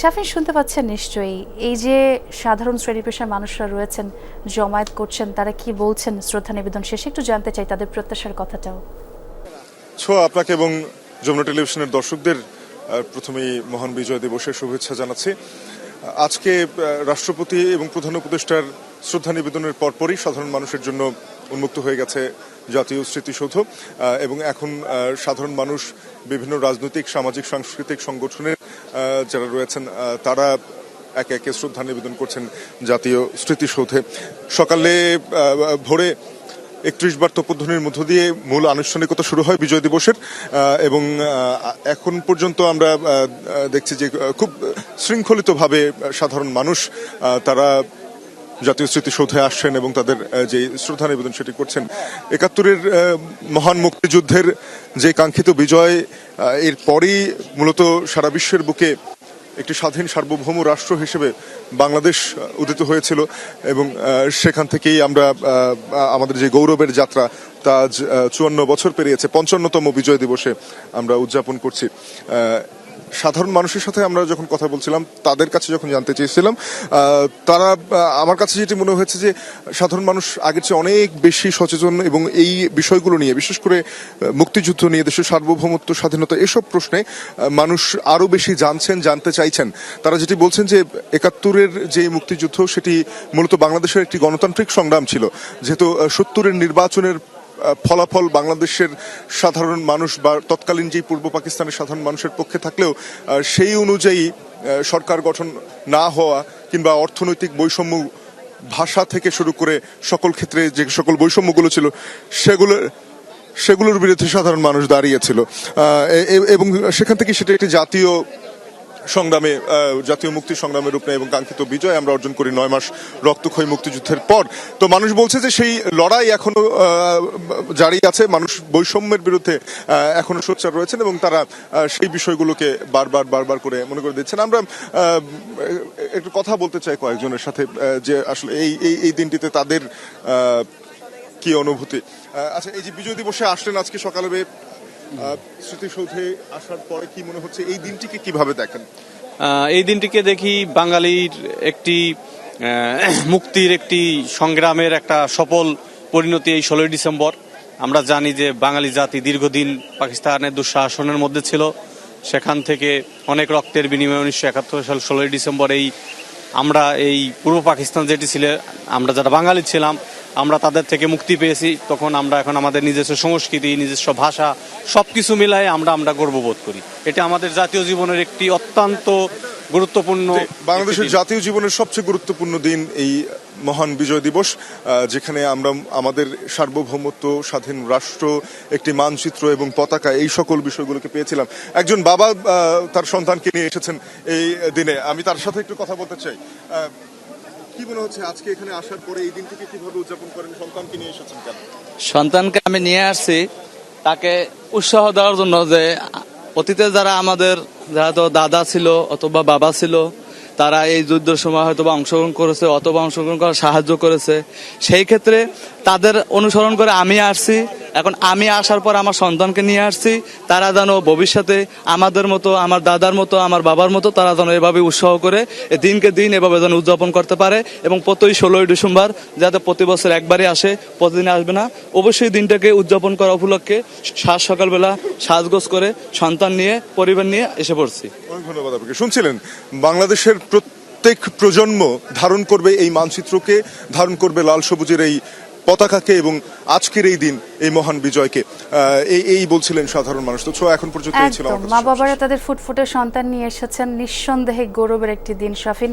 শাফিন, শুনতে পাচ্ছেন নিশ্চয়ই। এই যে সাধারণ শ্রেণি পেশার মানুষরা রয়েছেন, জমায়েত করছেন, তারা কি বলছেন শ্রদ্ধা নিবেদন শেষে? একটু জানতে চাই তাদের প্রত্যাশার কথাটাও। ছোঁয়া আপনাকে এবং যমুনা টেলিভিশনের দর্শকদের প্রথমেই মহান বিজয় দিবসের শুভেচ্ছা জানাচ্ছি। আজকে রাষ্ট্রপতি এবং প্রধান উপদেষ্টার শ্রদ্ধা নিবেদনের পরপরই সাধারণ মানুষের জন্য উন্মুক্ত হয়ে গেছে জাতীয় স্মৃতিসৌধ। এবং এখন সাধারণ মানুষ বিভিন্ন রাজনৈতিক, সামাজিক, সাংস্কৃতিক সংগঠনের যারা রয়েছেন তারা একে একে শ্রদ্ধা নিবেদন করছেন জাতীয় স্মৃতিসৌধে। সকালে ভোরে একত্রিশ বার তপধ্বনির মধ্য দিয়ে মূল আনুষ্ঠানিকতা শুরু হয় বিজয় দিবসের এবং এখন পর্যন্ত আমরা দেখছি যে খুব শৃঙ্খলিতভাবে সাধারণ মানুষ তারা জাতীয় স্মৃতিসৌধে আসছেন এবং তাদের যে শ্রদ্ধা নিবেদন সেটি করছেন, একাত্তরের মহান মুক্তিযুদ্ধের যে কাঙ্ক্ষিত বিজয় এর পরই মূলত সারা বিশ্বের বুকে একটি স্বাধীন সার্বভৌম রাষ্ট্র হিসেবে বাংলাদেশ উদিত হয়েছিল এবং সেখান থেকেই আমরা আমাদের যে গৌরবের যাত্রা, তা আজ চুয়ান্ন বছর পেরিয়েছে। পঞ্চান্নতম বিজয় দিবসে আমরা উদযাপন করছি। সাধারণ মানুষের সাথে আমরা যখন কথা বলছিলাম, তাদের কাছে যখন জানতে চেয়েছিলাম তারা আমার কাছে যেটি মনে হয়েছে যে, সাধারণ মানুষ আগের চেয়ে অনেক বেশি সচেতন এবং এই বিষয়গুলো নিয়ে, বিশেষ করে মুক্তিযুদ্ধ নিয়ে, দেশের সার্বভৌমত্ব, স্বাধীনতা, এসব প্রশ্নে মানুষ আরও বেশি জানছেন, জানতে চাইছেন। তারা যেটি বলছেন যে, একাত্তরের যে মুক্তিযুদ্ধ, সেটি মূলত বাংলাদেশের একটি গণতান্ত্রিক সংগ্রাম ছিল। যেহেতু সত্তরের নির্বাচনের ফলাফল বাংলাদেশের সাধারণ মানুষ বা তৎকালীন যেই পূর্ব পাকিস্তানের সাধারণ মানুষের পক্ষে থাকলেও সেই অনুযায়ী সরকার গঠন না হওয়া কিংবা অর্থনৈতিক বৈষম্য ভাষা থেকে শুরু করে সকল ক্ষেত্রে যে সকল বৈষম্যগুলো ছিল, সেগুলো, সেগুলোর বিরুদ্ধে সাধারণ মানুষ দাঁড়িয়েছিল। এবং সেখান থেকে সেটা একটি জাতীয় সংগ্রামে জাতীয় মুক্তি সংগ্রামের রূপ এবং কাঙ্ক্ষিত বিজয় আমরা অর্জন করি নয় মাস রক্তক্ষয়ী মুক্তিযুদ্ধের পর। তো মানুষ বলছে যে সেই লড়াই এখনও জারি আছে, মানুষ বৈষম্যের বিরুদ্ধে এখনও সোচ্চার রয়েছেন এবং তারা সেই বিষয়গুলোকে বারবার বারবার করে মনে করে দিচ্ছেন। আমরা একটু কথা বলতে চাই কয়েকজনের সাথে যে আসলে এই, এই- দিনটিতে তাদের কি অনুভূতি? আচ্ছা এই যে বিজয় দিবসে আসলেন আজকে সকালে স্মৃতিসৌধে আসার পরে কি মনে হচ্ছে এই দিনটিকে কীভাবে দেখেন? এই দিনটিকে দেখি বাঙালির একটি মুক্তির একটি সংগ্রামের একটা সফল পরিণতি এই ষোলোই ডিসেম্বর। আমরা জানি যে বাঙালি জাতি দীর্ঘদিন পাকিস্তানের দুঃশাসনের মধ্যে ছিল। সেখান থেকে অনেক রক্তের বিনিময়ে উনিশশো একাত্তর সাল ষোলোই ডিসেম্বর এই আমরা এই পূর্ব পাকিস্তান যেটি ছিল, আমরা যারা বাঙালি ছিলাম, আমরা তাদের থেকে মুক্তি পেয়েছি। তখন আমরা এখন আমাদের নিজস্ব সংস্কৃতি, নিজস্ব ভাষা সব কিছু মিলায় আমরা আমরা গর্ববোধ করি। এটা আমাদের জাতীয় জীবনের একটি অত্যন্ত গুরুত্বপূর্ণ বাংলাদেশের জাতীয় জীবনের সবচেয়ে গুরুত্বপূর্ণ দিন এই মহান বিজয় দিবস যেখানে আমরা আমাদের সার্বভৌমত্ব স্বাধীন রাষ্ট্র একটি মানচিত্র এবং পতাকা এই সকল বিষয়গুলোকে পেয়েছিলাম। একজন বাবা তার সন্তানকে নিয়ে এসেছেন এই দিনে। আমি তার সাথে একটু কথা বলতে চাই। কি মনে হচ্ছে আজকে এখানে আসার পরে এই দিনটিকে কীভাবে উদযাপন করেন? সন্তানকে নিয়ে এসেছেন কেন? সন্তানকে আমি নিয়ে আসছি। তাকে উৎসাহ দেওয়ার জন্য যে অতীতে যারা আমাদের, যারা তো দাদা ছিল অথবা বাবা ছিল, তারা এই যুদ্ধের সময় হয়তো বা অংশগ্রহণ করেছে অথবা অংশগ্রহণ করার সাহায্য করেছে। সেই ক্ষেত্রে তাদের অনুসরণ করে আমি আসছি। এখন আমি আসার পর আমার সন্তানকে নিয়ে আসছি, তারা যেন ভবিষ্যতে আমাদের মতো, আমার দাদার মতো, আমার বাবার মতো, তারা যেন এভাবে উৎসাহ করে দিনকে দিন এভাবে যেন উদযাপন করতে পারে এবং প্রতি ষোলোই ডিসেম্বর যাতে প্রতি বছর একবারই আসে প্রতিদিন আসবে না। অবশ্যই দিনটাকে উদযাপন করা উপলক্ষে সাত সকালবেলা সাজগোজ করে সন্তান নিয়ে, পরিবার নিয়ে এসে পড়ছি। শুনছিলেন, বাংলাদেশের প্রত্যেক প্রজন্ম ধারণ করবে এই মানচিত্রকে, ধারণ করবে লাল সবুজের এই পতাকাকে এবং আজকের এই দিন এই মহান বিজয়কে। আহ, এই এই বলছিলেন সাধারণ মানুষ। তো ছোঁয়া এখন পর্যন্ত মা বাবারা তাদের ফুটফুটে সন্তান নিয়ে এসেছেন। নিঃসন্দেহে গৌরবের একটি দিন শাফিন।